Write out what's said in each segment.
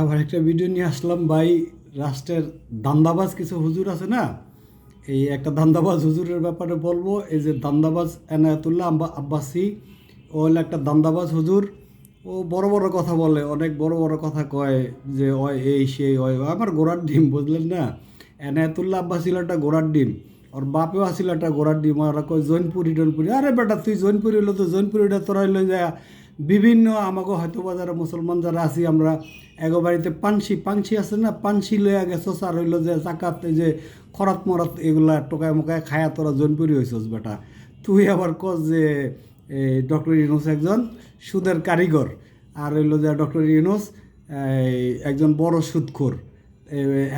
আবার একটা ভিডিও নিয়ে আসলাম, ভাই, রাষ্ট্রের দান্দাবাজ কিছু হুজুর আছে না? এই একটা দান্দাবাজ হুজুরের ব্যাপারে বলব, এই যে দান্দাবাজ এনায়তুল্লাহ আব্বা আব্বাসি, ও হলো একটা দান্দাবাজ হুজুর। ও বড় বড় কথা বলে, অনেক বড় বড় কথা কয় যে, অয়, এই সেই, অয়। আমার গোড়ার ডিম, বুঝলেন না? এনায়তুল্লাহ আব্বাস ছিল একটা গোড়ার ডিম, ওর বাপেও আসছিল একটা গোড়ার ডিম। ওরা কয়, জৈনপুরি টনপুরি। আরে বেটা, তুই জৈনপুরি হলো তো জৈনপুরিটা তোরা হইল যা বিভিন্ন আমাকে হয়তো বা যারা মুসলমান যারা আছি আমরা এগো বাড়িতে পানসি পানসি আছে না? পানসি লইয়া গেছস আর হইল যে চাকাত যে খরাত মরাত এগুলা টোকায় মোকায় খায়া তোরা জৈনপুরি হয়েছস বেটা। তুই আবার কস যে ডক্টর ইউনুস একজন সুদের কারিগর আর হইল যে ডক্টর ইউনুস একজন বড় সুদখোর।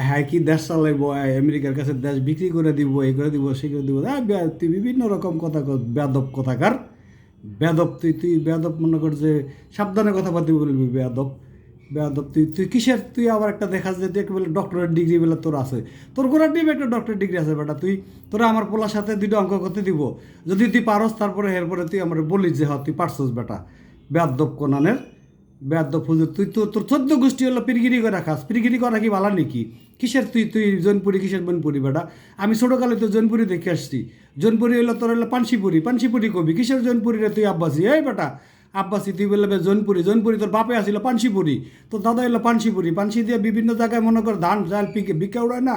হ্যাঁ কি দেশ চালাইব আমেরিকার কাছে দেশ বিক্রি করে দিব এই করে দিব সেই করে দিব। হ্যাঁ তুই বিভিন্ন রকম কথা কস, বেয়াদব কথাকার। বেয়াদব, তুই তুই বেদব মনে কর যে সাবধানে কথা পাতি বলবি বেদব বেদব তুই তুই কিসের? তুই আবার একটা দেখা যে তুই বলে ডক্টরের ডিগ্রি বলে তোর আছে। তোর গোড়ার ডিবে একটা ডক্টরের ডিগ্রি আছে বেটা, তুই, তোরা আমার পোলার সাথে দুটো অঙ্ক করতে দিব। যদি তুই পারস, তারপরে এরপরে তুই আমার বলিস যে হ্যাঁ তুই পারছস বেটা। বেদব কোনানের বেয়াদব হুজুর তুই তো তোর চোদ্দ গোষ্ঠী হলো পিরগিরি করে খাস। পিরগিরি করা কি ভালো নাকি? কিসের তুই তুই জৈনপুরি, কিসের বনপুরি বেটা? আমি ছোটোকালে তো জৈনপুরি দেখে আসছি। জৈনপুরি হলো তোর হলো পানসিপুরি। পানসিপুরি কবি, কিসের জৈনপুরি রে তুই আব্বাসি? এই বেটা, আব্বাসি, তুই বললে জৈনপুরি জৈনপুরি তোর বাপে আসিল পানসিপুরি। তোর দাদা এলো পানসিপুরি। পানসি দিয়ে বিভিন্ন জায়গায় মনে কর ধান চাল পিকে বিকা উড়ায় না?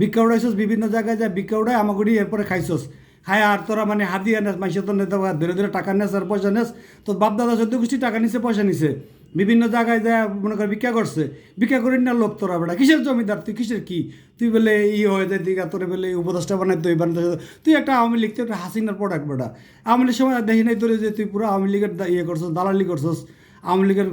বিকা উড়াইছস, বিভিন্ন জায়গায় যায়, বিকা উড়ায়, আমাগুড়ি এরপরে খাইছস। খায় আর তোরা মানে হাতিয়ে নেস, মাইসে তোর নেতা ধীরে ধীরে টাকা নেস আর পয়সা নেস। তোর বাপ দাদা চোদ্দ গোষ্ঠী টাকা নিছে, পয়সা নিছে। বিভিন্ন জায়গায় যা মনে কর ভিক্ষা করছে। ভিক্ষা করি না লোক তোরা বেটা কিসের জমিদার? তুই কিসের কি? তুই বলে ই হয়ে যায় দিঘা তোর বলে উপদেষ্টা বানাই তুই বানাতে তুই একটা আওয়ামী লীগ একটা হাসিনার প্রোডাক্ট বেটা আওয়ামী লীগ সময় দেখি নাই তোর যে তুই পুরো আওয়ামী লীগের ইয়ে করছস, দালালি করছস। আওয়ামী লীগের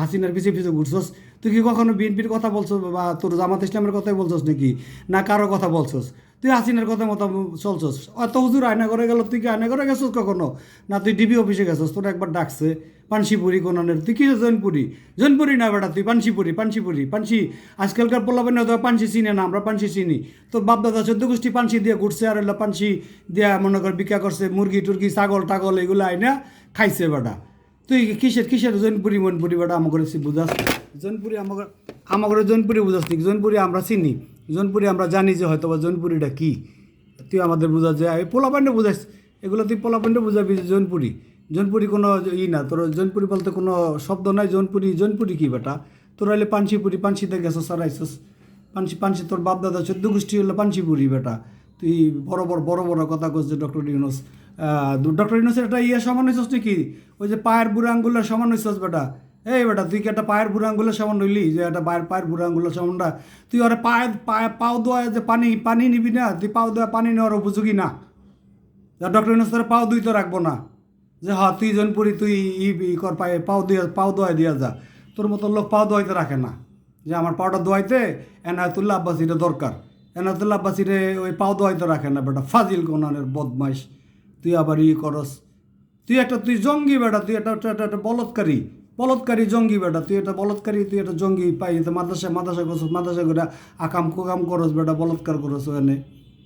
হাসিনার পিছিয়ে পিছিয়ে ঘুরছস। তুই কি কখনো বিএনপির কথা বলছস বা তোর জামাত ইসলামের কথাই বলছস নাকি? না কারও কথা বলছস? তুই হাসিনার কথা মতো চলছস। অত হুজুর আয়না করে গেল, তুই কি আয়না করে গেছস কখনো? না, তুই ডিবি অফিসে গেছস, তোর একবার ডাকছে, পানসিপুরি কোনানের, তুই কি জৈনপুরি? জৈনপুরি না বেটা, তুই পানসিপুরি পানসিপুরি, পানসি, আজকালকার পোলাবেন না তো পানসি চিনে না, আমরা পানসি চিনি। তোর বাপ দাদা চোদ্দ গোষ্ঠী পানসি দিয়ে ঘুরছে, আর হলো পানসি দিয়া মনে কর বিক্রা করছে, মুরগি, টুরগি, ছাগল, টাগল, এগুলো আইনা খাইছে বেটা। তুই কিসের কিসের জৈনপুরি, মনপুরি বেটা, আমাকে বুঝাস জৈনপুরি আমাকে আমাকে জৈনপুরি বুঝাস জৈনপুরি আমরা চিনি। জৈনপুরি আমরা জানি যে হয়তো বা জৈনপুরিটা কী। তুই আমাদের বুঝা যে এই পোলাপান্ডে বুঝাইস এগুলো তুই পোলাপান্ডে বুঝাবি জৈনপুরি। জৈনপুরি কোনো ই না, তোর জৈনপুরি বলতে কোনো শব্দ নাই। জৈনপুরি জৈনপুরি কী বেটা? তোর হলে পানসিপুরি, পানসিতে গেছস সারাইছস। পানসি পানসি তোর বাপ দাদা চোদ্দ গোষ্ঠী হলো পানসিপুরি বেটা। তুই বড় বড় বড় বড় কথা যে ডক্টর ইউনুস। ডক্টর ইউনুসের একটা ইয়ে সমান হয়েছস নাকি? ওই যে পায়ের বুড়ো আঙ্গুলের সমান হয়েছস বেটা। এই বেটা, তুই কি একটা পায়ের বুড়ো আঙ্গুলের সমান হইলি যে একটা পায়ের পায়ের বুড়ো আঙ্গুলের সমানটা তুই ওরা পায়ে পায়ে, পাও দোয়া যে পানি পানি নিবি না, তুই পাও দেওয়া পানি নেওয়ার উপযোগী না। যা ডক্টর ইউনুস তোর পাও দুই তো রাখব না। যে হ্যাঁ তুই জনপুরি তুই ই কর পায়ে, পাও দিয়ে, পাও দোয়াই দিয়া যা। তোর মতো লোক পাও দোয়াইতে রাখে না। যে আমার পাওটা দোয়াইতে এনায়তুল্লাহ আব্বাসিটা দরকার। এনায়তুল্লাহ আব্বাসিরে ওই পাও দোয়াইতে রাখে না বেটা, ফাজিল কোনানের বদমাইশ। তুই আবার ই করস। তুই একটা, তুই জঙ্গি বেটা, তুই একটা- একটা বলৎকারী। বলৎকারী জঙ্গি বেটা, তুই একটা বলৎকারী, তুই একটা জঙ্গি পাই তো মাদ্রাসা মাদ্রাসা করছ মাদ্রাসা করে আকাম কুকাম করস বেটা, বলৎকার করস ওখানে।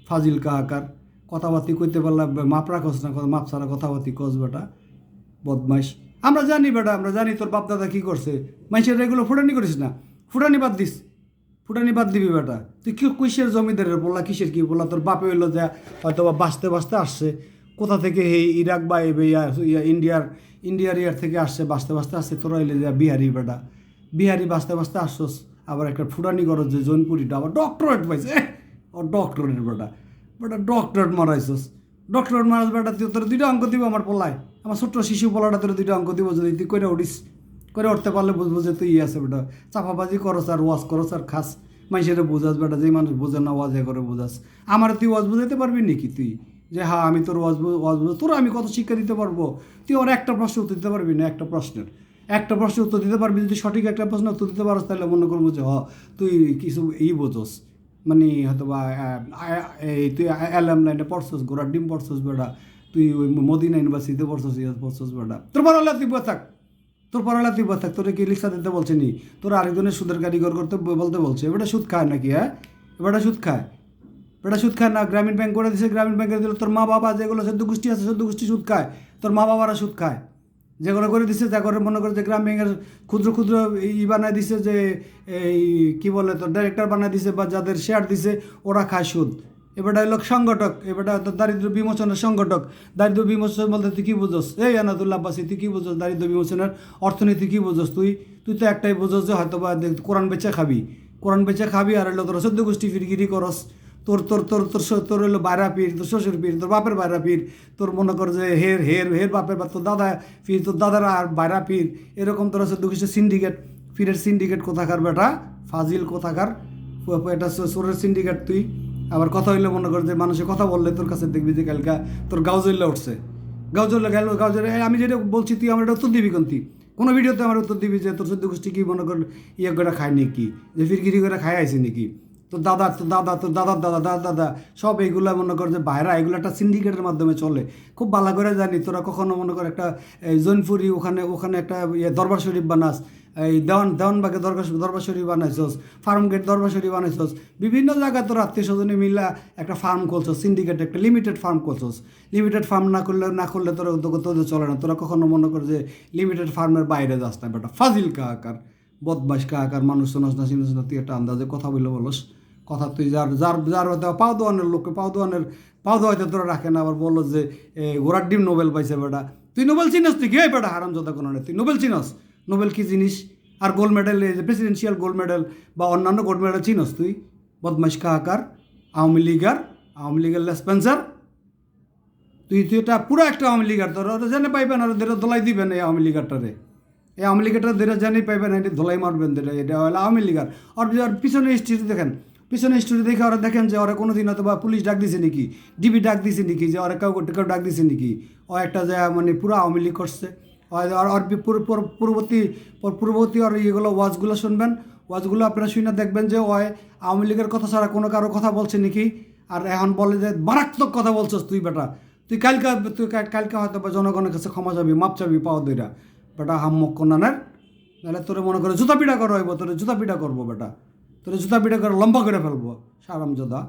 ফাজিল কাহাকার কথাবার্তি কইতে পারলে মাপ রাখস না মাপ ছাড়া কথাবার্তি কস বেটা। বদমাইশ। আমরা জানি বেটা, আমরা জানি তোর বাপ দাদা কী করছে। মানুষের এগুলো ফুটানি করিস না। ফুটানি বাদ দিস। ফুটানি বাদ দিবি বেটা। তুই কি কিসের জমিদারের বললা কিসের কি বললা তোর বাপে হইল যে হয়তো বা বাঁচতে বাঁচতে আসছে। কোথা থেকে এই ইরাক বা ইন্ডিয়ার ইন্ডিয়ার ইয়ার থেকে আসছে, বাঁচতে বাঁচতে আসছে তোরা এলে যে বিহারি বেটা। বিহারি বাঁচতে বাঁচতে আসছস, আবার একটা ফুটানি করস যে জৈনপুরিটা, আবার ডক্টরেট পাইছে। ও ডক্টরেট বেটা। বেটা ডক্টরেট মারাইছস। ডক্টরেট মারাস বেটা, তুই তোর দুইটা অঙ্ক দিব আমার পোলায়। আমার ছোট্ট শিশু পোলাটা তোর দুইটা অঙ্ক দিব, যদি তুই কইরা উঠিস করে উঠতে পারলে বুঝব যে তুই ইয়ে আছে বেটা। চাপাবাজি করস আর ওয়াজ করস আর খাস। মানুষের বুঝাস বেটা যে মানুষ বোঝে না, ওয়াজে করে বোঝাস। আমার তুই ওয়াজ বুঝাইতে পারবি নাকি তুই? যে হ্যাঁ আমি তোর ওয়াজ ওয়াজ তোর আমি কত শিক্ষা দিতে পারব? তুই ওর একটা প্রশ্ন উত্তর দিতে পারবি না, একটা প্রশ্নের। একটা প্রশ্নের উত্তর দিতে পারবি, যদি সঠিক একটা প্রশ্ন উত্তর দিতে পারস, তাহলে মনে করব যে হ তুই কিছু ই বোঝোস। মানে হয়তো বা এই তুই অ্যালাম লাইনে পড়ছস গোড়ার ডিম পড়ছস বেড়া তুই ওই মদিনা ইউনিভার্সিটিতে পড়ছস ইয়ে পড়ছস বেটা। তোর পড়ালা তুই থাক। তোর পড়ালা তুই থাক। তোর কি লিখা দিতে বলছে নি? তোর আরেকজনের সুদের কারিগর করতে বলতে বলছে। এবারে সুদ খায় নাকি হ্যাঁ? এবারে সুদ খায়। বেটা সুদ খায় না, গ্রামীণ ব্যাংক করে দিছে, গ্রামীণ ব্যাংকে দিল। তোর মা বাবা যেগুলো সদ্য গোষ্ঠী আছে, সদ্য গোষ্ঠী সুদ খায়, তোর মা বাবারা সুদ খায়। যেগুলো করে দিছে, যা করে মনে করে যে গ্রাম ব্যাংকের ক্ষুদ্র ক্ষুদ্র ই বানায় দিছে যে, এই কি বলে তো ডাইরেক্টর বানায় দিছে বা যাদের শেয়ার দিছে, ওরা খায় সুদ। এবারটা হলো সংগঠক, এবারটা তো দারিদ্র বিমোচনের সংগঠক। দারিদ্র বিমোচন বলতে তুই কি বুঝোস? এই আনাদুল্লাহ আব্বাসী, তুই কি বুঝোস দারিদ্র বিমোচনের? অর্থনীতি কি বুঝোস তুই? তুই তো একটাই বুঝোস যে হয়তো বা কোরআন বেচে খাবি। কোরআন বেচে খাবি আর হলো তোর চোদ্দ গোষ্ঠী ফিরগিরি করস। তোর তোর তোর তোর তোর হলো বাইরা পীর, তোর শ্বশুর পীর, তোর বাপের বাইরা পীর, তোর মনে কর যে হের হের হের বাপের বা তোর দাদা পীর, তোর দাদার আর বাইরা পীর, এরকম তোর চোদ্দ গোষ্ঠী সিন্ডিকেট পীরের সিন্ডিকেট কোথাকার বেটা? ফাজিল কোথাকার? এটা সোরের সিন্ডিকেট তুই। আবার কথা হইলে মনে কর যে মানুষের কথা বললে তোর কাছে দেখবি যে কালকা তোর গাও জ্বললে উঠছে। গাও জ্বললে গেল গাও জ্বলে আমি যেটা বলছি তুই আমার এটা উত্তর দিবি কোন কোনো ভিডিওতে আমার উত্তর দিবি যে তোর সদ্য গোষ্ঠী কি মনে কর ইয়ে করে খায় নাকি? যে ফিরগিরি করে খায় আইসি নাকি? তোর দাদা তোর দাদা তোর দাদার দাদা দাদা দাদা, সব এইগুলা মনে কর যে বাইরা এগুলো একটা সিন্ডিকেটের মাধ্যমে চলে। খুব ভালো করে জানি, তোরা কখনো মনে কর একটা জৈনপুরি ওখানে ওখানে একটা ইয়ে দরবার শরীফ বানাস, এই দেওয়ান দেওয়ানবাগে দরবার দরবার শরীফ বানাইছস, ফার্ম গেট দরবার শরীফ বানাইছস, বিভিন্ন জায়গায় তোর আত্মীয় স্বজনে মিলা একটা ফার্ম করছস সিন্ডিকেট একটা লিমিটেড ফার্ম করছস লিমিটেড ফার্ম না করলে না করলে তোরা তো- তোদের চলে না, তোরা কখনো মনে কর যে লিমিটেড ফার্মের বাইরে যাস না, বেটা। ফাজিল কাহাকার বদমাস কাহাকার, মানুষ শোনাস না চিনিস না তুই একটা আন্দাজে কথা বলে বলস। কথা তুই যার যার যার হয়তো পাও দোয়ানের লোককে পাও দোয়ানের, পাও দোয়াইতে তোরা রাখে না, আবার বলল যে ঘোড়ার ডিম নোবেল পাইছে বেটা। তুই নোবেল চিনস তুই কি এই বেটা, হারাম যত কোনো তুই নোবেল চিনস? নোবেল কি জিনিস? আর gold medal presidential gold medal বা অন্যান্য গোল্ড মেডেল চিনস তুই? বদমাস কাহাকার, আওয়ামী লীগার, আওয়ামী লীগের লেসপেন্সার তুই তুই এটা পুরো একটা আওয়ামী লীগার, তোর জানে পাইবেন আর ওদের দোলাই দিবেন এই আওয়ামী লীগারটারে। এই আওয়ামী লীগারটা দেরা জানি পাইবেন এটা ধোলাই মারবেন দেরা এটা হলো আওয়ামী লীগার। আর পিছনে হিস্ট্রি দেখেন পিছনে হিস্ট্রি দেখে ওরা দেখেন যে ওরা কোনো দিন হয়তো বা পুলিশ ডাক দিছে নাকি, ডিবি ডাক দিছে নাকি, যে ওরা কেউ কেউ ডাক দিছে নাকি। ও একটা যে মানে পুরো আওয়ামী লীগ করছে। পূর্ববর্তী পূর- পূর্ববর্তী আর ইয়েগুলো, ওয়াজগুলো শুনবেন। ওয়াজগুলো আপনারা শুনে দেখবেন যে ওই আওয়ামী লীগের কথা ছাড়া কোনো কারও কথা বলছে নাকি। আর এখন বলে যে, মারাত্মক কথা বলছস তুই বেটা। তুই কালকে তুই কালকে হয়তো বা জনগণের কাছে ক্ষমা যাবি মাপ চাবি পাওয়া দইরা বেটা হাম্মক কন্যানের। নাহলে তোরে মনে করে জুতা পিটা করা হইব, তোরে জুতা পিটা করব বেটা। তোরে জুতা পিটা করে লম্বা করে ফেলব সারাম যোদা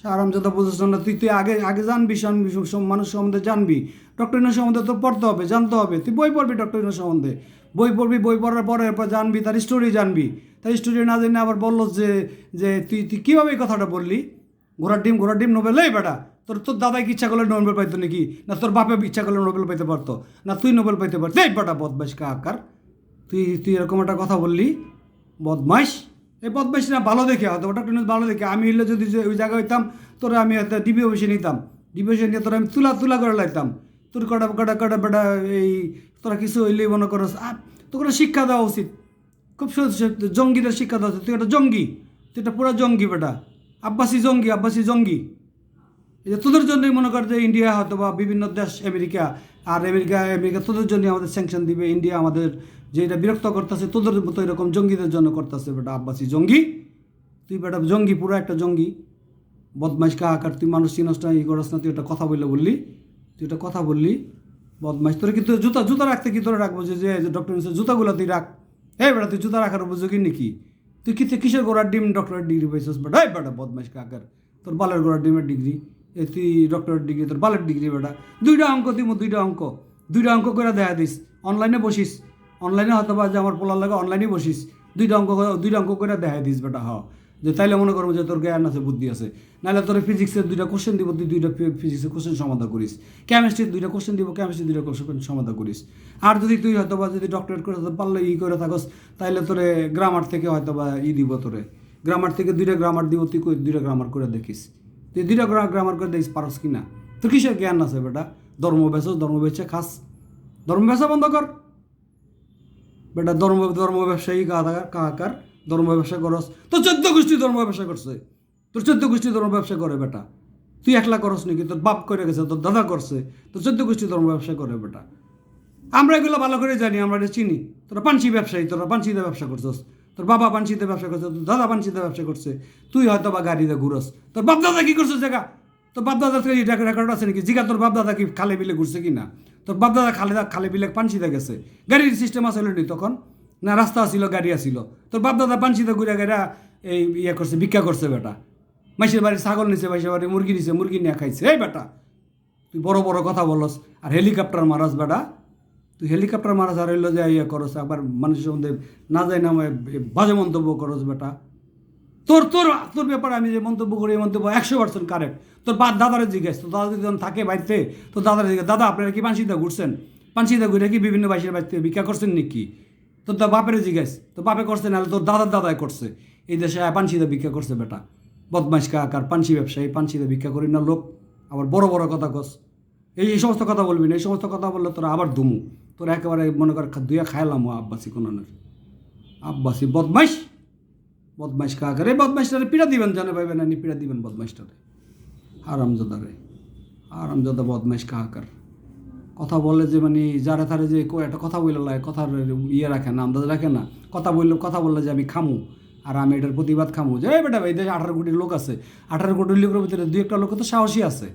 সারাম যোদা বুঝেছ না, তুই তুই আগে আগে জানবি জানবি মানুষ সম্বন্ধে জানবি। ডক্টর সম্বন্ধে তো পড়তে হবে, জানতে হবে। তুই বই পড়বি ডক্টর সম্বন্ধে। বই পড়বি, বই পড়ার পরে এরপর জানবি, তার স্টোরি জানবি। তার স্টোরি না জেনে আবার বলল যে যে তুই তুই কীভাবে এই কথাটা বললি? ঘোড়ার ডিম ঘোড়ার ডিম নোবেল? এই বেটা, তোর তোর দাদাই কি ইচ্ছা করলে নোবেল পাইতো নাকি? না, তোর বাপে ইচ্ছা করলে নোবেল পাইতে পারতো? না, তুই নোবেল পাইতে পারতো? এই বেটা বদমাইশ কাকার তুই তুই এরকম একটা কথা বললি, বদমাইশ। এই বদমাইশ না ভালো দেখে, হয়তো ওটা একটু ভালো দেখে। আমি হইলে যদি ওই জায়গায় হইতাম, তোরা আমি হয়তো ডিবি অফিসে নিতাম। ডিবি অফিসে নিয়ে তোরা আমি তুলা তুলা করে লাগতাম। তোর কটা কটা কটা, বেটা এই তোরা কিছু হইলে মনে করো তোকে শিক্ষা দেওয়া উচিত। খুব জঙ্গিদের শিক্ষা দেওয়া উচিত। তুই একটা জঙ্গি। তুই একটা পুরো জঙ্গি, বেটা। আব্বাসি জঙ্গি আব্বাসি জঙ্গি। এই যে তোদের জন্যই মনে কর যে ইন্ডিয়া হয়তো বা বিভিন্ন দেশ, আমেরিকা, আর আমেরিকা আমেরিকা তোদের জন্যই আমাদের স্যাংশন দিবে। ইন্ডিয়া আমাদের যে এটা বিরক্ত করতেছে, তোদের মতো এরকম জঙ্গিদের জন্য করতেছে বেটা আব্বাসি জঙ্গি। তুই বেটা জঙ্গি, পুরো একটা জঙ্গি। বদমাইশ কাহাকার তুই মানুষ চিনস না, ই করস না, তুই একটা কথা বললে বললি। তুই একটা কথা বললি, বদমাইশ। তোর কিন্তু জুতা জুতা রাখতে কি তোরা রাখব যে যে ডক্টর জুতাগুলো তুই রাখ। এই বেটা, তুই জুতা রাখার উপযোগী নাকি? তুই কি কিসের গোড়ার ডিম ডক্টরের ডিগ্রি পাইছিস বেটা? এই বেটা বদমাইশ কাকার তোর বালের গোড়ার ডিমের ডিগ্রি এ তুই ডক্টরের ডিগ্রি তোর বালের ডিগ্রি বেটা। দুইটা অঙ্ক দিব দুইটা অঙ্ক। দুইটা অঙ্ক করে দেখা দিস অনলাইনে বসিস। অনলাইনে হয়তো বা যে আমার পোলার লাগে অনলাইনে বসিস, দুইটা অঙ্ক দুইটা অঙ্ক করে দেখা দিস বেটা, হ। যে তাইলে মনে করব যে তোর জ্ঞান আছে, বুদ্ধি আছে। নাহলে তোর ফিজিক্সের দুইটা কোশ্চেন দিব, তুই দুইটা ফিজিক্সের কোশ্চেন সমাধান করিস। কেমিস্ট্রির দুইটা কোশ্চেন দিব কেমিস্ট্রি দুইটা কোশ্চেন সমাধান করিস। আর যদি তুই হয়তো বা যদি ডক্টরেট করে পারলে ই করে থাকস, তাইলে তোরে গ্রামার থেকে হয়তো বা ই দিব তোরে। গ্রামার থেকে দুইটা গ্রামার দিব, তুই দুইটা গ্রামার করে দেখিস। তুই দুইটা গ্রাম গ্রামার করে দেখিস, পারস কি না তোর কিসের জ্ঞান আছে বেটা? ধর্ম বেচস, ধর্ম বেচে খাস। ধর্ম বেচা বন্ধ কর। বেটা ধর্ম ধর্ম ব্যবসায়ী কাহাকার, ধর্ম ব্যবসা করস। তোর চোদ্দ গোষ্ঠী ধর্ম ব্যবসা করছে। তোর চোদ্দ গোষ্ঠী ধর্ম ব্যবসা করে বেটা। তুই একলা করস নাকি? তোর বাপ করে গেছে, তোর দাদা করছে। তোর চোদ্দ গোষ্ঠী ধর্ম ব্যবসা করে বেটা। আমরা এগুলো ভালো করে জানি, আমরা এটা চিনি। তোরা পাঞ্চি ব্যবসায়ী, তোরা পাঞ্চিতে ব্যবসা করছস। তোর বাবা পাঞ্চিতে ব্যবসা করছে, তোর দাদা পাঞ্চিতে ব্যবসা করছে। তুই হয়তো বা গাড়িতে ঘুরস। তোর বাপ দাদা কি করছিস জায়গা? তোর বাপ দাদা রেকর্ড আছে নাকি? জিগা তোর বাপ দাদা কি খালে বিলে ঘুরছে কি না তোর বাপ দাদা খালে খালে বিলে পাঞ্চিতে গেছে। গাড়ির সিস্টেম আসলে নি তখন। না, রাস্তা আসিল গাড়ি আসিল তোর বাপ দাদা পাঞ্চিতে ঘুরে গেরা এই ইয়ে করছে, ভিক্ষা করছে বেটা। মাইসের বাড়ি ছাগল নিছে মাইসের বাড়ি মুরগি নিছে, মুরগি নিয়ে খাইছে। এই বেটা, তুই বড় বড় কথা বলস। আর হেলিকপ্টার মারাস বেটা। তুই হেলিকপ্টার মারা আর রইল যে ইয়ে করস, আবার মানুষের মধ্যে না যায় না বাজে মন্তব্য করস বেটা। তোর তোর তোর ব্যাপারে আমি যে মন্তব্য করি, এই মন্তব্য একশো পার্সেন্ট কারেক্ট তোর বা দাদারে জিজ্ঞেস, তোর দাদা যদি থাকে বাড়িতে, তোর দাদারে জিজ্ঞেস, দাদা, আপনারা কি পানসিদা ঘুরছেন? পানসিদা ঘুরে কি বিভিন্ন বাইশের বাড়িতে ভিক্ষা করছেন নাকি? তোর দা বাপের জিজ্ঞেস, তোর বাপে করছে নাহলে তোর দাদার দাদাই করছে। এই দেশে পানসিদা ভিক্ষা করছে বেটা। বদমাইশ কাকার, পানসি ব্যবসায়ী পানসিদা ভিক্ষা করি না লোক। আবার বড় বড় কথা কস। এই এই সমস্ত কথা বলবি না, এই সমস্ত কথা বললে তোরা আবার দুমু তোরা একেবারে মনে কর দুইয়া খাইলাম আব্বাসি কোনের আব্বাসি বদমাইশ! বদমাইশ কাকারে বদমাইশটারে পিড়া দিবেন জানে পাইবেন না পিড়া দিবেন বদমাইশটারে। আরামজাদারে আরামজাদা বদমাইশ কাকার কথা বলে যে মানে যারা তারে যে একটা কথা বলে লাগে কথা ইয়ে রাখে না আমদাজ রাখে না। কথা বললে কথা বললে যে আমি খামু, আর আমি এটার প্রতিবাদ খামু। যে বেটা ভাই দেশে আঠারো কোটির লোক আছে। আঠারো কোটির লোকের ভিতরে দুই একটা লোক তো সাহসী আছে।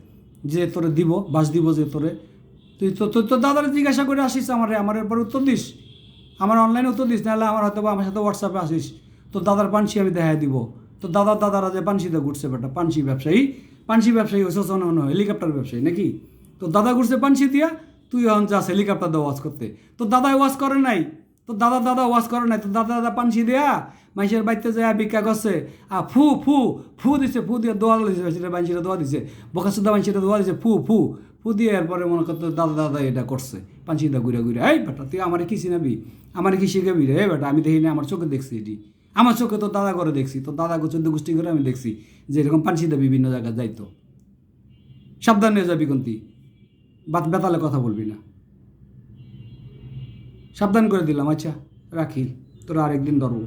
যে তোরে দিব, বাস দিব যে তোরে। তুই তো তোর তো দাদারে জিজ্ঞাসা করে আসিস আমারে, আমার এরপর উত্তর দিস। আমার অনলাইনে উত্তর দিস, নাহলে আমার হয়তো আমার সাথে হোয়াটসঅ্যাপে আসিস। তোর দাদার পানসি আমি দেখাই দিব। তোর দাদার দাদারা যে পানসিতে ঘুরছে বেটা, পানসি ব্যবসায়ী। পানসি ব্যবসায়ী হয়েছে হেলিকপ্টার ব্যবসায়ী নাকি? তো দাদা ঘুরছে পানসি দিয়া, তুই এখন যাস হেলিকপ্টার দিয়ে ওয়াশ করতে। তো দাদা ওয়াশ করে নাই। তোর দাদা দাদা ওয়াশ করে নাই। তোর দাদা দাদা পানসি দেয়া মাইসের বাড়িতে যায় ভিক্ষা করছে। আর ফু ফু ফু দিছে, ফু দিয়ে দোয়া দিছে সেটা মাইসিটা দোয়া দিছে। বকা সুদ্ধা মাইসিটা দোয়া দিছে, ফু ফু ফু দিয়ে এরপরে মনে করতো দাদা দাদা এটা করছে। পানসিটা ঘুরে ঘুরে, এই বেটা, তুই আমার কি চিনাবি? আমার কি শিখাবি রে? বেটা, আমি দেখি না আমার চোখে দেখছি এটি। আমার চোখে তো দাদা করে দেখছি, তো দাদা চোদ্দ গোষ্ঠী করে আমি দেখছি যে এরকম পানসিদা বিভিন্ন জায়গায় যাইতো। সাবধান যাবি কন্তি, বাত বেতালে কথা বলবি না। সাবধান করে দিলাম আচ্ছা রাখি তোরা আরেকদিন ধরবো।